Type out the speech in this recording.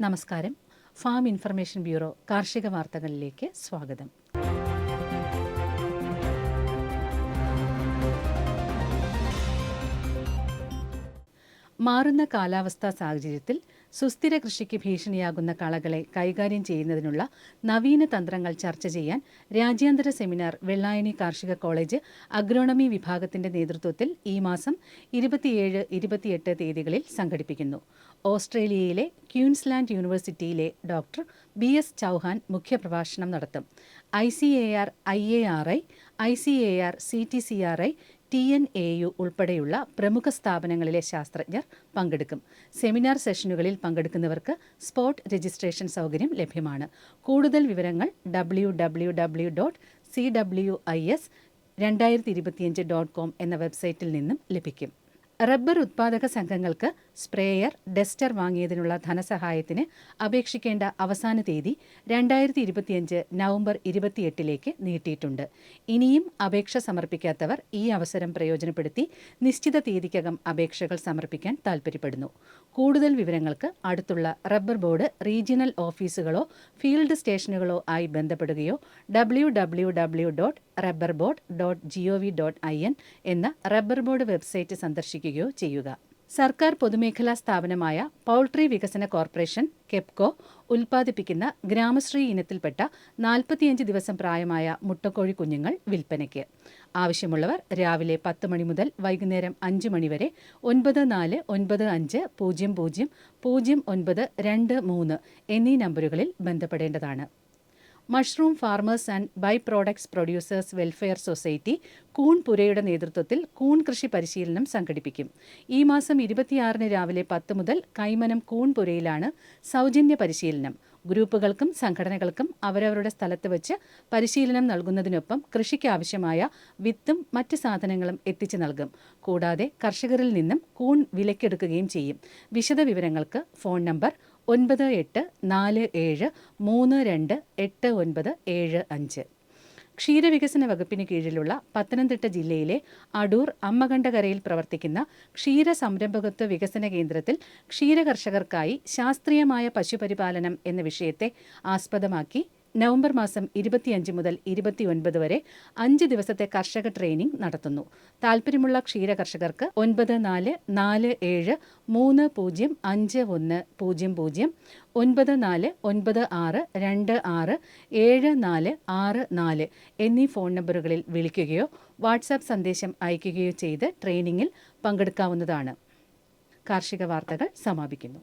നമസ്കാരം. Farm information bureau കാർഷിക വാർത്തകളിലേക്ക് സ്വാഗതം. മാറുന്ന കാലാവസ്ഥാ സാഹചര്യത്തിൽ സുസ്ഥിര കൃഷിക്ക് ഭീഷണിയാകുന്ന കളകളെ കൈകാര്യം ചെയ്യുന്നതിനുള്ള നവീന തന്ത്രങ്ങൾ ചർച്ച ചെയ്യാൻ രാജ്യാന്തര സെമിനാർ വെള്ളായണി കാർഷിക കോളേജ് അഗ്രോണമി വിഭാഗത്തിന്റെ നേതൃത്വത്തിൽ ഈ മാസം ഇരുപത്തിയേഴ് ഇരുപത്തിയെട്ട് തീയതികളിൽ സംഘടിപ്പിക്കുന്നു. ഓസ്ട്രേലിയയിലെ ക്യൂൻസ്ലാൻഡ് യൂണിവേഴ്സിറ്റിയിലെ ഡോക്ടർ ബി എസ് ചൗഹാൻ മുഖ്യപ്രഭാഷണം നടത്തും. I C A R I A R I I C A R C T C R I T N A U ഉൾപ്പെടെയുള്ള പ്രമുഖ സ്ഥാപനങ്ങളിലെ ശാസ്ത്രജ്ഞർ പങ്കെടുക്കും. സെമിനാർ സെഷനുകളിൽ പങ്കെടുക്കുന്നവർക്ക് സ്പോട്ട് രജിസ്ട്രേഷൻ സൗകര്യം ലഭ്യമാണ്. കൂടുതൽ വിവരങ്ങൾ W W W dot C W I S രണ്ടായിരത്തി ഇരുപത്തിയഞ്ച് ഡോട്ട് കോം എന്ന വെബ്സൈറ്റിൽ നിന്നും ലഭിക്കും. റബ്ബർ ഉത്പാദക സംഘങ്ങൾക്ക് സ്പ്രേയർ ഡെസ്റ്റർ വാങ്ങിയതിനുള്ള ധനസഹായത്തിന് അപേക്ഷിക്കേണ്ട അവസാന തീയതി രണ്ടായിരത്തി ഇരുപത്തിയഞ്ച് നവംബർ ഇരുപത്തിയെട്ടിലേക്ക് നീട്ടിയിട്ടുണ്ട്. ഇനിയും അപേക്ഷ സമർപ്പിക്കാത്തവർ ഈ അവസരം പ്രയോജനപ്പെടുത്തി നിശ്ചിത തീയതിക്കകം അപേക്ഷകൾ സമർപ്പിക്കാൻ താൽപ്പര്യപ്പെടുന്നു കൂടുതൽ വിവരങ്ങൾക്ക് അടുത്തുള്ള റബ്ബർ ബോർഡ് റീജിയണൽ ഓഫീസുകളോ ഫീൽഡ് സ്റ്റേഷനുകളോ ആയി ബന്ധപ്പെടുകയോ W W W dot rubber board dot G O V dot I N എന്ന റബ്ബർ ബോർഡ് വെബ്സൈറ്റ് സന്ദർശിക്കുകയോ ചെയ്യുക. സർക്കാർ പൊതുമേഖലാ സ്ഥാപനമായ പൗൾട്രി വികസന കോർപ്പറേഷൻ കെപ്കോ ഉൽപ്പാദിപ്പിക്കുന്ന ഗ്രാമശ്രീ ഇനത്തിൽപ്പെട്ട നാൽപ്പത്തിയഞ്ച് ദിവസം പ്രായമായ മുട്ടക്കോഴി കുഞ്ഞുങ്ങൾ വിൽപ്പനയ്ക്ക്. ആവശ്യമുള്ളവർ രാവിലെ പത്ത് മണി മുതൽ വൈകുന്നേരം അഞ്ച് മണിവരെ ഒൻപത് നാല് ഒൻപത് അഞ്ച് പൂജ്യം പൂജ്യം പൂജ്യം ഒൻപത് രണ്ട് മൂന്ന് എന്നീ നമ്പറുകളിൽ ബന്ധപ്പെടേണ്ടതാണ്. Mushroom farmers and by products producers welfare society കൂൺ പുരയുടെ നേതൃത്വത്തിൽ കൂൺ കൃഷി പരിശീലനം സംഘടിപ്പിക്കും. ഈ മാസം ഇരുപത്തിയാറിന് രാവിലെ പത്ത് മുതൽ കൈമനം കൂൺ പുരയിലാണ് സൗജന്യ പരിശീലനം. ഗ്രൂപ്പുകൾക്കും സംഘടനകൾക്കും അവരവരുടെ സ്ഥലത്ത് വെച്ച് പരിശീലനം നൽകുന്നതിനൊപ്പം കൃഷിക്കാവശ്യമായ വിത്തും മറ്റ് സാധനങ്ങളും എത്തിച്ചു നൽകും. കൂടാതെ കർഷകരിൽ നിന്നും കൂൺ വിലക്കെടുക്കുകയും ചെയ്യും. വിശദവിവരങ്ങൾക്ക് ഫോൺ നമ്പർ ഒൻപത് എട്ട് നാല് ഏഴ് മൂന്ന് രണ്ട് എട്ട് ഒൻപത് ഏഴ് അഞ്ച്. ക്ഷീരവികസന വകുപ്പിന് കീഴിലുള്ള പത്തനംതിട്ട ജില്ലയിലെ അടൂർ അമ്മകണ്ഠകരയിൽ പ്രവർത്തിക്കുന്ന ക്ഷീര സംരംഭകത്വ വികസന കേന്ദ്രത്തിൽ ക്ഷീരകർഷകർക്കായി ശാസ്ത്രീയമായ പശുപരിപാലനം എന്ന വിഷയത്തെ ആസ്പദമാക്കി നവംബർ മാസം ഇരുപത്തിയഞ്ച് മുതൽ ഇരുപത്തിയൊൻപത് വരെ അഞ്ച് ദിവസത്തെ കർഷക ട്രെയിനിംഗ് നടത്തുന്നു. താൽപ്പര്യമുള്ള ക്ഷീര കർഷകർക്ക് ഒൻപത് നാല് നാല് ഏഴ് മൂന്ന് പൂജ്യം അഞ്ച് ഒന്ന് പൂജ്യം പൂജ്യം ഒൻപത് നാല് ഒൻപത് ആറ് രണ്ട് ആറ് ഏഴ് നാല് ആറ് നാല് എന്നീ ഫോൺ നമ്പറുകളിൽ വിളിക്കുകയോ വാട്സാപ്പ് സന്ദേശം അയയ്ക്കുകയോ ചെയ്ത് ട്രെയിനിങ്ങിൽ പങ്കെടുക്കാവുന്നതാണ്. കാർഷിക വാർത്തകൾ സമാപിക്കുന്നു.